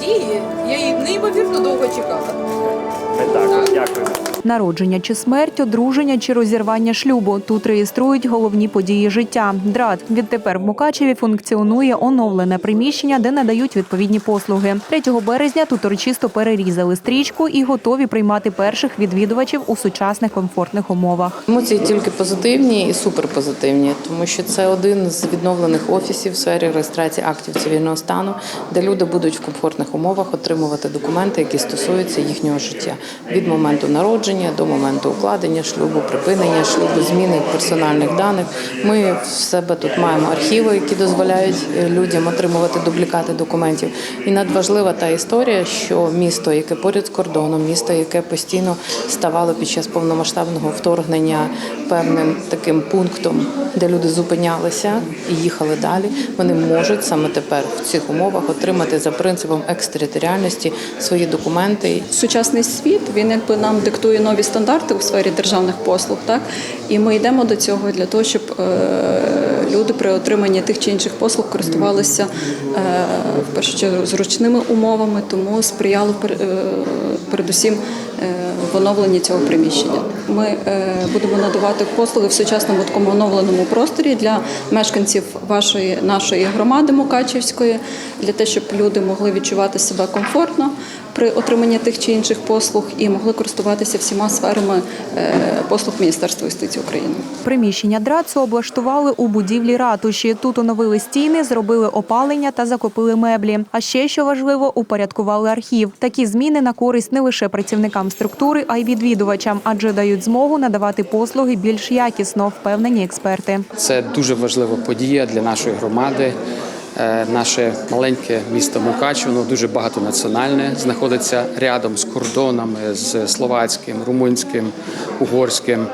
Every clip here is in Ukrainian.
події. Я її неймовірно довго чекала. Ми також дякуємо. Народження чи смерть, одруження чи розірвання шлюбу. Тут реєструють головні події життя. ДРАД відтепер в Мукачеві функціонує оновлене приміщення, де надають відповідні послуги. 3 березня тут урочисто перерізали стрічку і готові приймати перших відвідувачів у сучасних комфортних умовах. Емоції тільки позитивні і суперпозитивні, тому що це один з відновлених офісів в сфері реєстрації актів цивільного стану, де люди будуть в комфортних умовах отримувати документи, які стосуються їхнього життя від моменту народження до моменту укладення шлюбу, припинення шлюбу, зміни персональних даних. Ми в себе тут маємо архіви, які дозволяють е, людям отримувати дублікати документів. І надважлива та історія, що місто, яке поряд з кордоном, місто, яке постійно ставало під час повномасштабного вторгнення певним таким пунктом, де люди зупинялися і їхали далі. Вони можуть саме тепер в цих умовах отримати за принципом екстериторіальності свої документи сучасний світ він якби нам диктує нові стандарти у сфері державних послуг, так і ми йдемо до цього для того, щоб е, люди при отриманні тих чи інших послуг користувалися е, в першу чергу зручними умовами, тому сприяло е, передусім в оновленні цього приміщення. Ми будемо надавати послуги в сучасному такому оновленому просторі для мешканців вашої нашої громади Мукачівської, для того, щоб люди могли відчувати себе комфортно при отриманні тих чи інших послуг і могли користуватися всіма сферами е, послуг Міністерства юстиції України. Приміщення ДРАЦу облаштували у будівлі ратуші. Тут оновили стіни, зробили опалення та закупили меблі. А ще що важливо, упорядкували архів. Такі зміни на користь не лише працівникам структури, а й відвідувачам, адже дають змогу надавати послуги більш якісно, впевнені експерти. Це дуже важлива подія для нашої громади. Е, Наше маленьке місто Мукачево, воно дуже багатонаціональне, знаходиться рядом з кордонами з словацьким, румунським, угорським.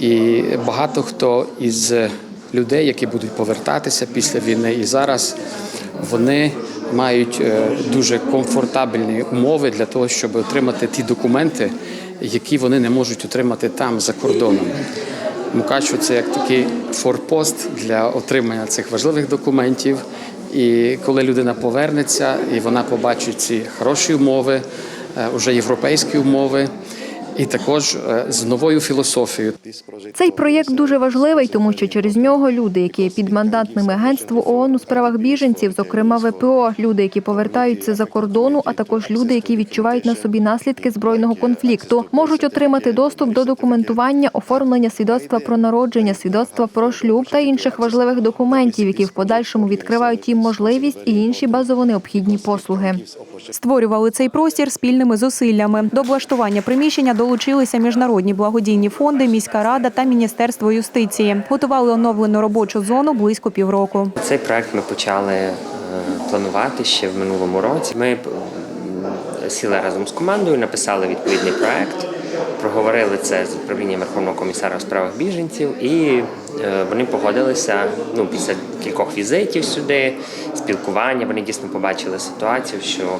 І багато хто із людей, які будуть повертатися після війни, і зараз вони мають е, дуже комфортабельні умови для того, щоб отримати ті документи, які вони не можуть отримати там за кордоном. Мукачево – це як такий форпост для отримання цих важливих документів. І коли людина повернеться, і вона побачить ці хороші умови, е, вже європейські умови, і також е, з новою філософією. Цей проєкт дуже важливий, тому що через нього люди, які є підмандатними агентству ООН у справах біженців, зокрема ВПО, люди, які повертаються за кордону, а також люди, які відчувають на собі наслідки збройного конфлікту, можуть отримати доступ до документування, оформлення свідоцтва про народження, свідоцтва про шлюб та інших важливих документів, які в подальшому відкривають їм можливість і інші базово необхідні послуги. Створювали цей простір спільними зусиллями. До облаштування приміщення долучилися міжнародні благодійні фонди, міська рада та міністерство юстиції. Готували оновлену робочу зону близько півроку. Цей проект ми почали е, планувати ще в минулому році. Ми сіли разом з командою, написали відповідний проект, проговорили це з управлінням Верховного комісара у справах біженців, і е, вони погодилися ну, після кількох візитів сюди, спілкування. Вони дійсно побачили ситуацію, що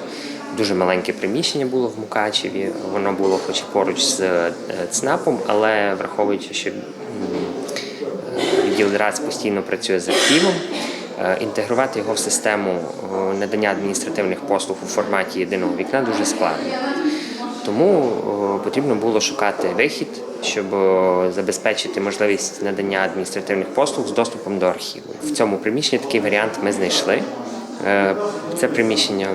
дуже маленьке приміщення було в Мукачеві. Воно було хоч і поруч з е, ЦНАПом, але враховуючи, що м, Відділ ДРАЦ постійно працює з архівом. Е, Інтегрувати його в систему е, надання адміністративних послуг у форматі єдиного вікна дуже складно. Тому потрібно було шукати вихід, щоб забезпечити можливість надання адміністративних послуг з доступом до архіву. В цьому приміщенні такий варіант ми знайшли. Е, Це приміщення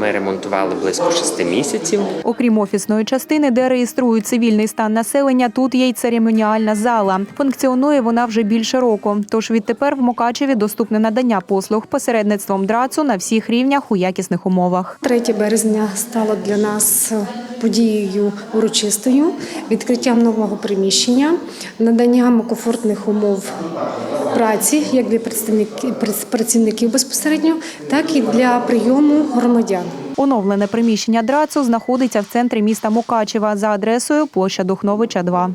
ми ремонтували близько шести місяців. Окрім офісної частини, де реєструють цивільний стан населення, тут є й церемоніальна зала. Функціонує вона вже більше року. Тож відтепер в Мукачеві доступне надання послуг посередництвом драцу на всіх рівнях у якісних умовах. 3 березня стало для нас подією урочистою, відкриттям нового приміщення, наданням комфортних умов праці як для працівників безпосередньо, так і для прийому громадян. Оновлене приміщення драцу знаходиться в центрі міста Мукачева за адресою площа Духновича 2.